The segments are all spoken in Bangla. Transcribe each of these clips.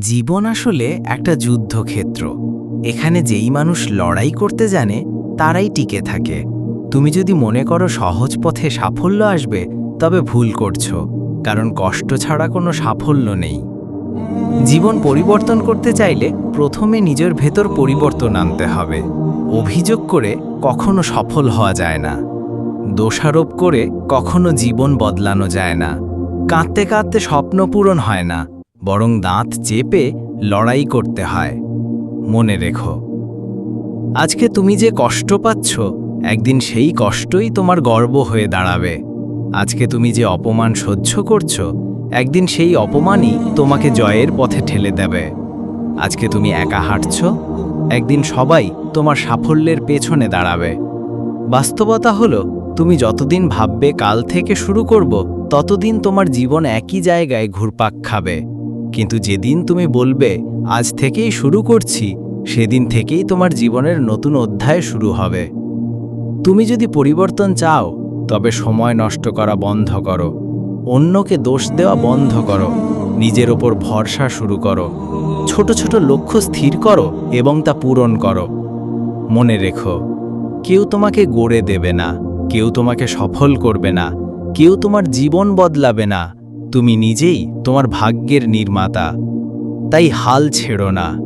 জীবন আসলে একটা যুদ্ধক্ষেত্র। এখানে যেই মানুষ লড়াই করতে জানে, তারাই টিকে থাকে। তুমি যদি মনে করো সহজ পথে সাফল্য আসবে, তবে ভুল করছ, কারণ কষ্ট ছাড়া কোনো সাফল্য নেই। জীবন পরিবর্তন করতে চাইলে প্রথমে নিজের ভেতর পরিবর্তন আনতে হবে। অভিযোগ করে কখনো সফল হওয়া যায় না। দোষারোপ করে কখনো জীবন বদলানো যায় না। কাঁদতে কাঁদতে স্বপ্ন পূরণ হয় না। বরং দাঁত চেপে লড়াই করতে হয়। মনে রেখো। আজকে তুমি যে কষ্ট পাচ্ছ, একদিন সেই কষ্টই তোমার গর্ব হয়ে দাঁড়াবে। আজকে তুমি যে অপমান সহ্য করছ, একদিন সেই অপমানই তোমাকে জয়ের পথে ঠেলে দেবে। আজকে তুমি একা হাঁটছ, একদিন সবাই তোমার সাফল্যের পেছনে দাঁড়াবে। বাস্তবতা হলো, তুমি যতদিন ভাববে কাল থেকে শুরু করব, ততদিন তোমার জীবন একই জায়গায় ঘুরপাক খাবে। কিন্তু যেদিন তুমি বলবে, আজ থেকেই শুরু করছি, সেদিন থেকেই তোমার জীবনের নতুন অধ্যায় শুরু হবে। তুমি যদি পরিবর্তন চাও, তবে সময় নষ্ট করা বন্ধ করো। অন্যকে দোষ দেওয়া বন্ধ করো। নিজের ওপর ভরসা শুরু করো। ছোট ছোট লক্ষ্য স্থির করো এবং তা পূরণ করো। মনে রেখো, কেউ তোমাকে গড়ে দেবে না, কেউ তোমাকে সফল করবে না, কেউ তোমার জীবন বদলাবে না। তুমি নিজেই তোমার ভাগ্যের নির্মাতা। তাই হাল ছেড়ো না।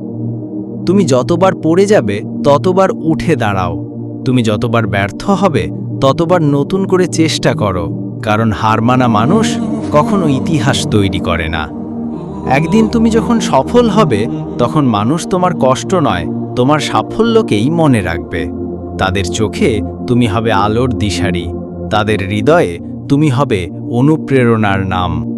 তুমি যতবার পড়ে যাবে, ততবার উঠে দাঁড়াও। তুমি যতবার ব্যর্থ হবে, ততবার নতুন করে চেষ্টা করো। কারণ হার মানা মানুষ কখনো ইতিহাস তৈরি করে না। একদিন তুমি যখন সফল হবে, তখন মানুষ তোমার কষ্ট নয়, তোমার সাফল্যকেই মনে রাখবে। তাদের চোখে তুমি হবে আলোর দিশারি, তাদের হৃদয়ে তুমি হবে অনুপ্রেরণার নাম।